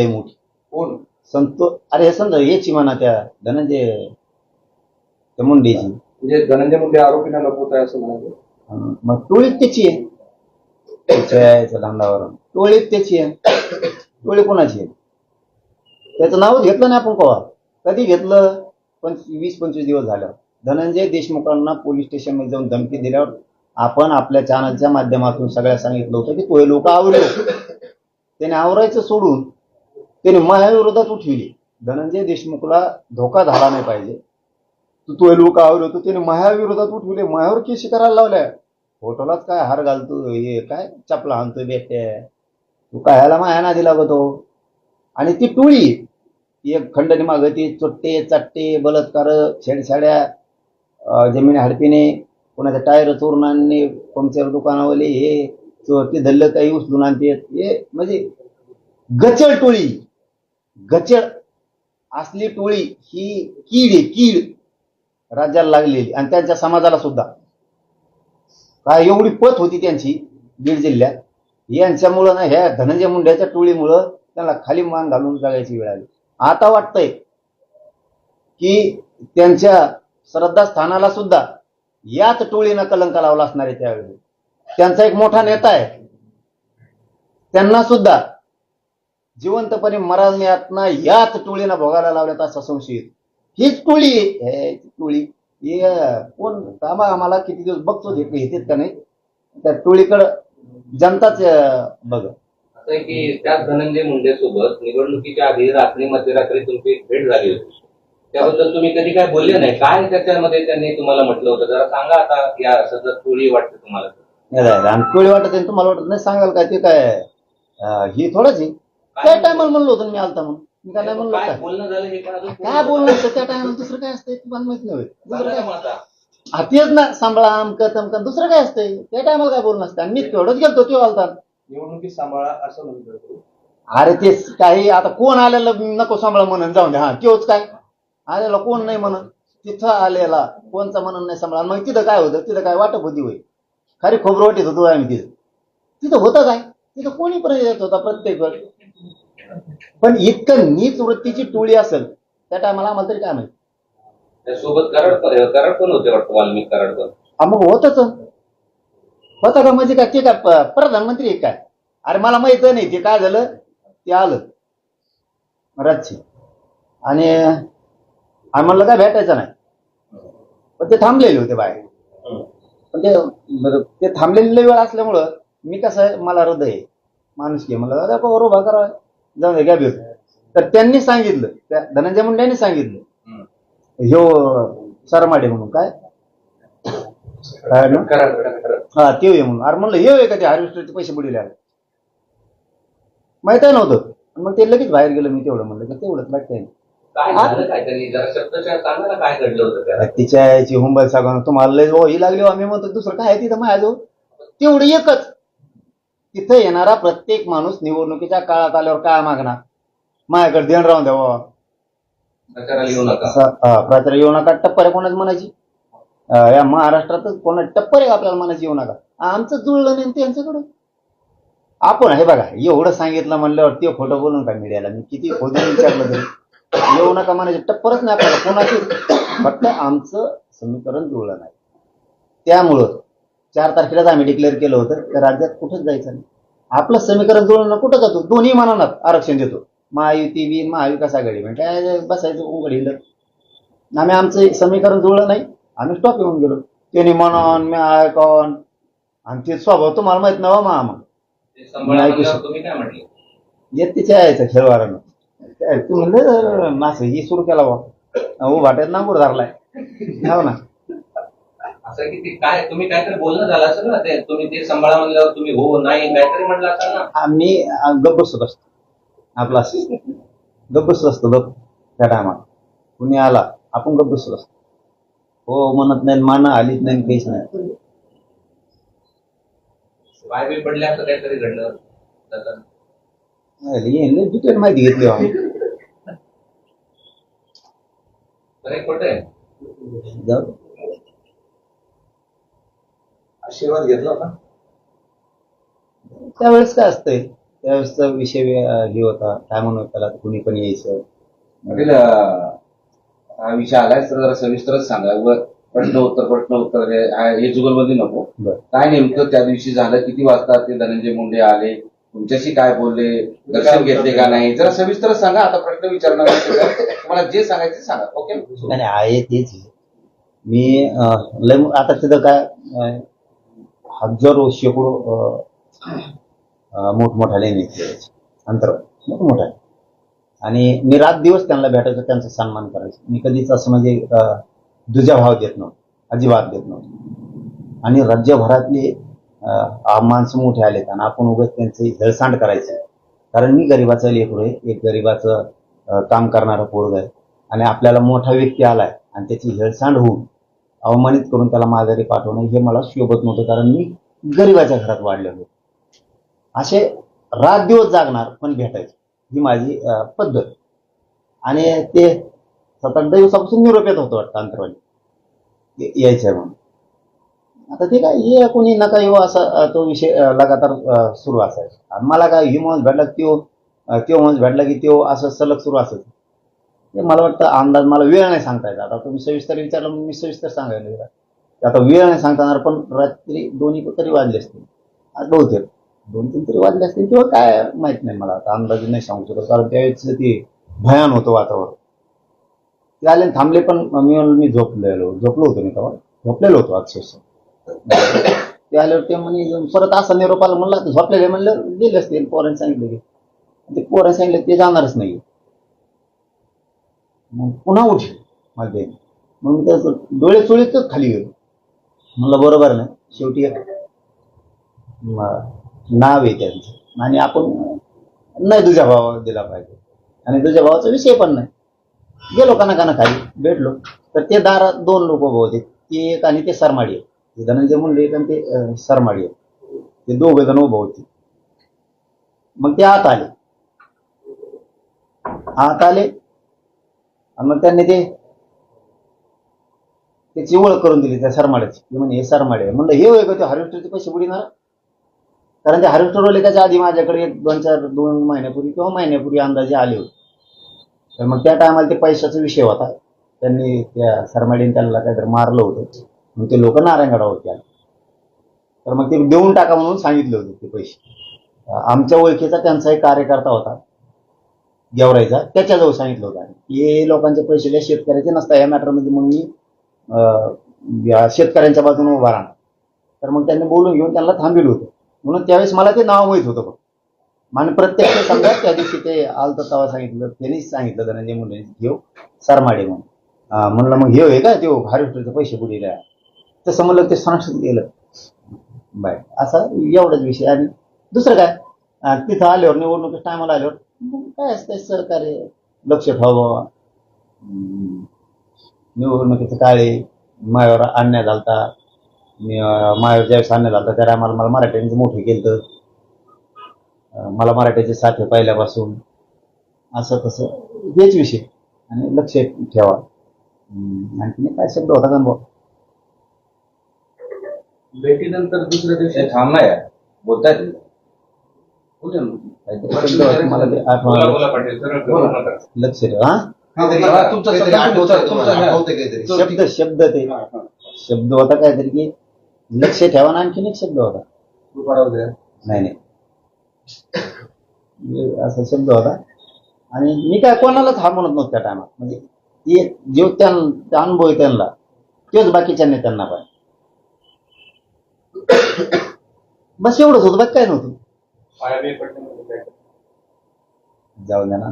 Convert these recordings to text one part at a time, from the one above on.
लय मोठी कोण संतो अरे हे समजा याची म्हणा त्या धनंजय त्या मुंडेची म्हणजे धनंजय मुंडे आरोपींना लपवत आहे असं म्हणाले हं, मग टोळीत त्याची आहे त्याच्या याच्या धंदावर टोळीत त्याची आहे टोळी कोणाची आहे त्याचं नावच घेतलं नाही आपण कवा कधी घेतलं? पण वीस पंचवीस दिवस झाल्यावर धनंजय देशमुखांना पोलीस स्टेशनमध्ये जाऊन धमकी दिल्यावर आपण आपल्या चॅनलच्या माध्यमातून सगळ्या सांगितलं होतं की तो लोक आवरले त्याने आवरायचं सोडून त्याने माझ्याविरोधात उठविली. धनंजय देशमुखला धोका झाला नाही पाहिजे. तू तो लोक आवड होतो त्याने माझ्याविरोधात उठविले. माझ्यावर केस करायला लावल्या. फोटोलाच काय हार घालतो हे काय चपला आणतो बेटे. तू काय ह्याला माया नादी लागतो? आणि ती टोळी एक खंडणी मागती चोट्टे चाट्टे बलात्कार छेडछाड्या जमीन हडपीने कोणाच्या टायर चोरून आणणे पंक्चर दुकानावाले हे ते धल्लं काही उचलून आणते हे म्हणजे गचळ टोळी. गचड असली टोळी ही कीड आहे कीड राज्याला लागलेली आणि त्यांच्या समाजाला सुद्धा. काय एवढी पत होती त्यांची बीड जिल्ह्यात? यांच्यामुळं ना ह्या धनंजय मुंड्याच्या टोळीमुळं त्यांना खाली मान घालून जगायची वेळ आली. आता वाटतंय की त्यांच्या श्रद्धास्थानाला सुद्धा याच टोळीनं कलंक लावला असणार आहे त्यावेळी. त्यांचा एक मोठा नेता आहे. त्यांना सुद्धा जिवंतपणे मरण्यातना याच टोळीनं भोगायला लावल्यात असा संशय येतो. हीच टोळी. हे टोळी. हे कोण थांबा आम्हाला किती दिवस बघतो ते येतात का नाही? त्या टोळीकडं जनताच बघ. असं आहे की त्याच धनंजय मुंडे सोबत निवडणुकीच्या आधी रात्री मध्यरात्री तुमची भेट झाली होती. त्याबद्दल तुम्ही कधी काय बोलले नाही? काय त्याच्यामध्ये त्यांनी तुम्हाला म्हटलं होतं? जरा सांगा आता या असं जर टोळी वाटते तुम्हाला टोळी वाटत तुम्हाला वाटत नाही सांगाल काय ते काय ही थोडंच आहे. त्या टायमाला म्हणलो होतो ना मी आलता म्हणून. मी काय नाही म्हणलो काय काय बोलणं झालं हे पण अजून काय बोलणं असतं त्या टायमाला दुसरं काय असतंय? तुम्हाला माहीत नाही होय. दुसरं सांगा काय? ना मग आता. हा, तेच ना. सांभाळा अमकं तमकं दुसरं काय असतंय? त्या टायमाला काय बोलणं असतं? आणि मी तेवढंच गेलतो तो आलता. निवडणुकीत सांभाळा असं म्हणतो तो. अरे ते काही आता कोण आलेलं नको सांभाळा म्हणून? जाऊन द्या. हा तेच काय? आलेला कोण नाही म्हणून? तिथं आलेला. कोणचा म्हणून नाही सांभाळा? मग तिथं काय होतं? तिथं काय वाटप होती होय? खरी खोबरं वाटीत होतो आम्ही तिथं. तिथं होतं काय तिथं कोणी पण येत होता प्रत्येक वेळ पण इतकं नीच वृत्तीची टोळी असेल त्या टायमाला आम्हाला तरी काय माहिती? त्यासोबत कराड पण कराड पण होते वाटतं वाल्मिक कराड पण. मग होतच. होतं का म्हणजे काय? ते काय प- प्रधानमंत्री आहे काय? अरे मला माहीत नाही ते काय झालं? ते आलं. रातची आणि आम्ही म्हणलं काय भेटायचं नाही. पण ते थांबलेले होते बाहेर. पण ते बरं, ते थांबलेले वेळ असल्यामुळं मी कसं आहे मला हृदय आहे. माणूस की मला दादा बरोबर करा. जाऊ दे भेट तर त्यांनी सांगितलं त्या धनंजय मुंडेंनी सांगितलं. हम्म. ह्यो सरमाडे म्हणून काय? ना? हा ते ये म्हणून. अरे म्हणलं ये होय का ते हार्वेस्टरचे पैसे बुडीले आले? माहीत आहे नव्हतं. मग ते लगेच बाहेर गेलं मी तेवढं म्हणलं की तेवढंच नाही. काय झालं काय त्यांनी? जरा शब्दशः सांगा ना काय घडलं होतं त्याला? अरे तिच्या याची हुंबल सांगा तुम्हाला लय हो ही लागली हो, आम्ही म्हणतो दुसरं काय आहे तिथं माझ्याजवळ? तेवढं एकच. तिथं येणारा प्रत्येक माणूस निवडणुकीच्या काळात आल्यावर काय मागणार? माझ्याकडे देण राहून द्यावं प्रचाराला येऊ नका. प्राचार्य येऊ नका. टप्पर आहे कोणाच म्हणायची? या महाराष्ट्रातच कोणा टप्पर आहे आपल्याला म्हणायची येऊ नका. आमचं जुळलं नाही त्यांच्याकडं आपण हे बघा एवढं सांगितलं म्हणल्यावर ते खोटं बोलून का मीडियाला? मी किती खोदून विचारलं तरी. येऊ नका म्हणायचे. टप्परच नाही आपल्याला. कोणाची? फक्त आमचं समीकरण जुळलं नाही. त्यामुळं चार तारखेलाच आम्ही डिक्लेअर केलं होतं. की राज्यात कुठंच जायचं नाही. आपलं समीकरण जुळलं ना कुठं जातो? दोन्ही मानात आरक्षण देतो. महायुती बी महाविकास आघाडी. म्हणजे बसायचं उघड हिंडत आम्ही आमचं समीकरण जुळलं नाही. आम्ही स्टॉप येऊन गेलो. त्यांनी म्हणून मी ऐकून आणि ते स्वभाव तुम्हाला माहीत नवा मा म्हटले? येत तिच्या यायचं खेळवारानं. म्हणलं मास ही सुरू केला बा. उभाट्यात नांगूर धरलाय. हो ना. असं की ते काय तुम्ही काहीतरी बोलणं झालं असेल ना ते तुम्ही ते सांभाळा म्हणल्यावर तुम्ही हो नाही काहीतरी म्हटलं असेल ना. आम्ही गप्प बसत असतो. आपला गप्प बसत असतो गप्प त्या टायमाला कुणी आला आपण गप्प बसत असतो. हो म्हणत नाही मान आलीच नाही काहीच नाही. वाय बी पडले असं काहीतरी घडलं. डिटेल माहिती घेतली आम्ही. खोटं आहे. जाऊ. आशीर्वाद घेतला होता? त्यावेळेस काय असतंय? त्यावेळेसचा विषय अं, हे होता. काय म्हणून त्याला? कुणी पण यायचं. पाटील अं, हा विषय आलाय तर जरा सविस्तरच सांगा. व प्रश्न उत्तर प्रश्न उत्तर हे हा- हे जुगलबंदी नको. बरं. काय नेमकं त्या दिवशी झालं? किती वाजता ते धनंजय मुंडे आले? तुमच्याशी काय बोलले? दर्शन घेतले का नाही? जरा सविस्तर सांगा. आता प्रश्न विचारणार नाही सगळं. तुम्हाला जे सांगायचं ते सांगा. ओके? नाही नाही, आहे तेच. मी अं, लय आता तिथं काय अं, हजारो शेकडो मोठमोठाले नेते अंतर मोठमोठा आणि मी रात दिवस त्यांना भेटायचो त्यांचा सन्मान करायचो. मी कधीच असं म्हणजे दुजा भाव देत नव्हतो अजिबात देत नव्हतो. आणि राज्यभरातले माणसं मोठे आलेत आणि आपण उगाच त्यांचे हेळसांड करायचे. कारण मी गरीबाचं लेकरू आहे एक गरीबाचं काम करणारा पोरग आहे. आणि आपल्याला मोठा व्यक्ती आलाय आणि त्याची हेळसांड होऊन अवमानित करून त्याला माघारी पाठवणं हे मला शोभत नव्हतं कारण मी गरिबाच्या घरात वाढलेलो असे रात दिवस जागणार पण भेटायचे ही माझी पद्धत. आणि ते सात आठ दिवसापासून निरोप येत होतो वाटतं अंतरवाली. यायचं यायचे म्हणून. आता ते काय ये कोणी नका येऊ असा तो विषय लगातार सुरू असायचा. मला काय ही माणूस भेटला की त्यो त्यो माणूस भेटला की त्यो असं सलग सुरू असायचं. मला वाटतं अंदाज मला वेळ नाही सांगता येत. आता तुम्ही सविस्तर विचारलं मी सविस्तर सांगायला गेला. आता वेळ नाही सांगता येणार पण रात्री दोन्ही तरी वाजले असतील. आज बहुतेक. दोन तीन तरी वाजले असतील किंवा काय माहीत नाही मला. आता अंदाज नाही सांगू शकत कारण त्यावेळेस ते भयान होतं वातावरण. ते आले थांबले पण मी म्हणलो मी झोपलेलो. झोपलो होतो मी तेव्हा. झोपलेलो होतो अक्षरशः. ते आल्यावर ते म्हणे परत असा निरोप आला म्हणलं झोपलेले म्हणलं गेले असतील. पोरांनी सांगितलं की. ते पोरांनी सांगितलं ते जाणारच नाही मग पुन्हा उठले मध्ये. मग मी त्याचं डोळे चोळीतच खाली गेलो. म्हणलं बरोबर नाही शेवटी एक नाव आहे त्यांचं. आणि आपण नाही तुझ्या भावाला दिला पाहिजे. आणि तुझ्या भावाचा विषय पण नाही. गेलो काना खाली. भेटलो. तर ते दारात दोन लोक उभे होते. ते एक आणि ते सरमाडी आहे ते धनंजय मुंडे एक आणि ते सरमाडी आहे ते दोघे जण उभं होते. मग ते आत आले. आत आले. आणि मग त्यांनी ते त्याची ओळख करून दिली त्या सरमाड्याची. म्हणजे म्हणे हे सरमाडे म्हणलं हे होय का ते हार्वेस्टरचे पैसे बुडीणार कारण ते हार्वेस्टरवाले त्याच्या आधी माझ्याकडे एक दोन चार दोन महिन्यापूर्वी किंवा महिन्यापूर्वी अंदाजे आले होते. तर मग त्या टायमाला ते पैशाचा विषय होता. त्यांनी त्या सरमाडीने त्याला काहीतरी मारलं होतं. मग ते लोक नारायणगडावरती आले तर मग ते देऊन टाका म्हणून सांगितले होते ते पैसे. आमच्या ओळखीचा त्यांचा एक कार्यकर्ता होता. गेवरायचा त्याच्याजवळ सांगितलं होतं हे लोकांचे पैसे द्या शेतकऱ्याचे नसता या मॅटरमध्ये मग मी अं, शेतकऱ्यांच्या बाजूने उभा राहणार. तर मग त्यांनी बोलून घेऊन त्यांना थांबिल होतं. म्हणून त्यावेळेस मला ते नाव माहीत होतं फक्त. आणि प्रत्यक्ष समजा त्या दिवशी ते आलतं तेव्हा सांगितलं त्यांनीच सांगितलं धनंजय मुंडे घेऊ सरमाडे म्हणून. म्हणलं मग घेऊ हे का ते हार्वेस्टरचे पैसे पुढे तसं म्हणलं ते संरक्षण गेलं. बाय. असा एवढाच विषय. आणि दुसरं काय? तिथं आल्यावर निवडणुकीच्या टायमाला आल्यावर मग काय असतं सरकारी लक्ष ठेवावं. हम्म, निवडणुकीचं काळे मायावर अन्याय झालता. मी, अं, मायावर ज्यावेळेस अन्याय झालता त्या टायमाला मला मराठ्यांचं मोठं केलं. मला मराठ्याचे साथे पहिल्यापासून. असं तसं. हेच विषय. आणि लक्ष ठेवा. हम्म, आणखीन एक काय शब्द होता का भाऊ? भेटीनंतर दुसऱ्या दिवशी थांब ना यार. बोलतायत बोलूया. मला ते आठवण लक्ष ठेवा हा. तुमचा शब्द शब्द शब्द ते. शब्द होता काहीतरी की लक्ष ठेवा ना आणखीन एक शब्द होता. नाही नाही. असा शब्द होता. आणि मी काय कोणालाच हा म्हणत नव्हतं त्या टायमात म्हणजे ते जो त्यां- त्या अनुभव आहे त्यांना. तेच बाकीच्या नेत्यांना पाहिजे बस एवढंच होतं बाकी काय नव्हतं. जाऊ द्या ना.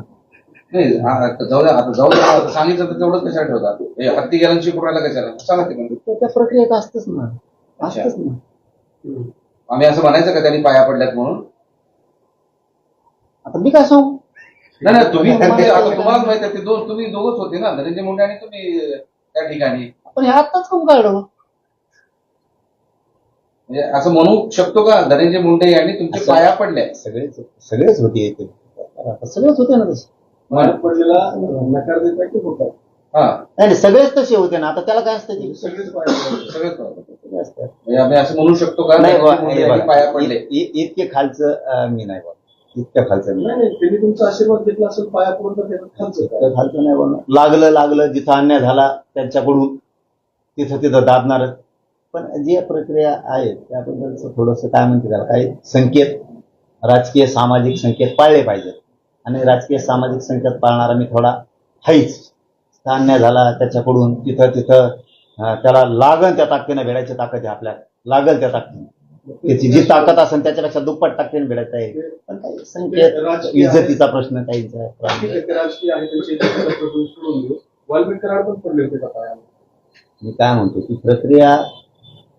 नाही हा, जाऊ द्या आता जाऊ द्या सांगितलं तर तेवढंच कशाला ठेवतात हे हत्ती गेला शिकवायला कशाला? सांगा ते म्हणजे त्या- प्रक्रियेत असतंच ना. असतंच ना. आम्ही असं म्हणायचं का त्यांनी पाया पडल्यात म्हणून? आता मी काय सांगू? नाही नाही तुम्ही म्हणजे आता तुम्हाला माहिती आहे ते दोन तुम्ही दोघच होते ना धनंजय मुंडे आणि तुम्ही त्या ठिकाणी. पण हे आत्ताच कम काढलं? म्हणजे असं म्हणू शकतो का? धनंजय मुंडे यांनी तुमचे असं- पाया पडले. सगळेच सगळेच होते इथे. सगळेच होते ना तसे. पडलेला नकार देत की होता? हा. नाही नाही, सगळेच तसे होते ना. आता त्याला काय असतं सगळेच पाया. सगळे असतात. म्हणजे आम्ही असं म्हणू शकतो का? नाही धनंजय बुवा, मुंडे हे यांनी बघा, पाया पडले. इतके खालचं अं, मी नाही बघ इतक्या खालचं नाही नाही नाही त्यांनी तुमचा आशीर्वाद घेतला असेल पाया पडून तर त्याचं खालचं काय? खालचं नाही बोलणार. लागलं लागलं जिथं अन्याय झाला त्यांच्याकडून तिथं तिथं दाबणार. पण जे प्रक्रिया आहे त्याबद्दलच थोडस काय म्हणते त्याला काही संकेत राजकीय सामाजिक संकेत पाळले पाहिजेत. आणि राजकीय सामाजिक संकेत पाळणारा मी थोडा हाईच. तिथं अन्याय झाला त्याच्याकडून तिथं तिथं त्याला लागल त्या ताकदीने भेटायची ताकद आहे आपल्या. लागल त्या ताकदीने. त्याची जी ताकद असेल त्याच्यापेक्षा दुप्पट ताकदीने भेटायचं आहे. पण काही संकेत. इज्जतीचा प्रश्न काहीचा का? पायावर मी काय म्हणतो ती प्रक्रिया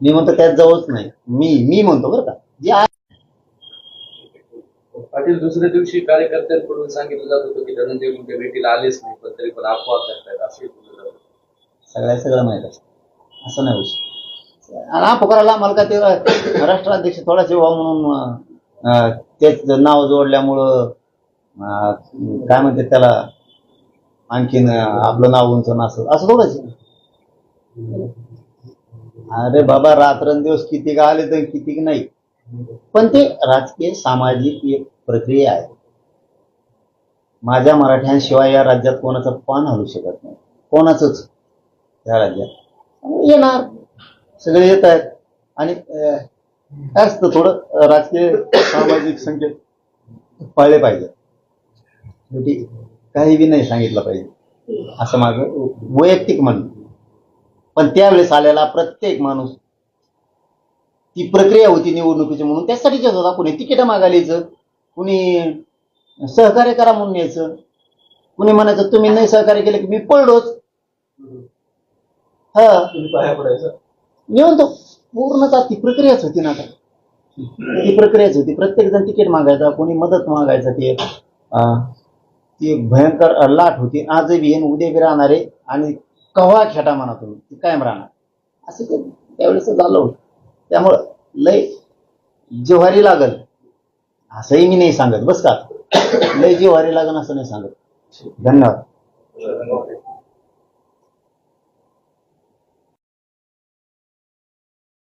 मी म्हणतो त्यात जवळच नाही. मी मी म्हणतो बरं का. जे पाटील दुसऱ्या दिवशी कार्यकर्त्यांकडून सांगितलं जात होतं की धनंजय मुंडे भेटीला आलेच नाही पण तरी पण अफवा करतायत असे बोललं जातं सगळ्या सगळं माहीत असतं असं नाही होऊ. आणि हा पुकाराला आम्हाला का ते राष्ट्राध्यक्ष थोडाच व्हा म्हणून तेच नाव जोडल्यामुळं काय म्हणते त्याला आणखीन आपलं नाव उंचवणं असं असं थोडंच. अरे बाबा रात्रंदिवस किती का आले तर किती नाही? पण ते राजकीय सामाजिक एक प्रक्रिया आहे. माझ्या मराठ्यांशिवाय या राज्यात कोणाचं पान हलू शकत नाही. कोणाचंच या राज्यात. येणार. सगळे येत आहेत. आणि अं, असतं थोडं राजकीय सामाजिक संकेत पाळले पाहिजे. शेवटी काही बी नाही सांगितलं पाहिजे. असं माझं वैयक्तिक म्हणणं. पण त्यावेळेस आलेला प्रत्येक माणूस ती प्रक्रिया होती निवडणुकीची म्हणून. त्यासाठीच होता. कुणी तिकीट मागायला यायचं कुणी सहकार्य करा म्हणून यायचं. कुणी म्हणायचं तुम्ही नाही सहकार्य केलं की मी पडलोच हा. म्हणतो पूर्णतः ती प्रक्रियाच होती ना ती प्रक्रियाच होती. प्रत्येक जण तिकीट मागायचा कोणी मदत मागायचा ते. ती एक भयंकर लाट होती. आजही उद्या बी राहणार आणि कव्हा खेटा म्हणा तुम्ही ती कायम राहणार. असं ते त्यावेळेस झालं होतं. त्यामुळं लय जिव्हारी लागल. असंही मी नाही सांगत. बस का? लय जिव्हारी लागल असं नाही सांगत. धन्यवाद.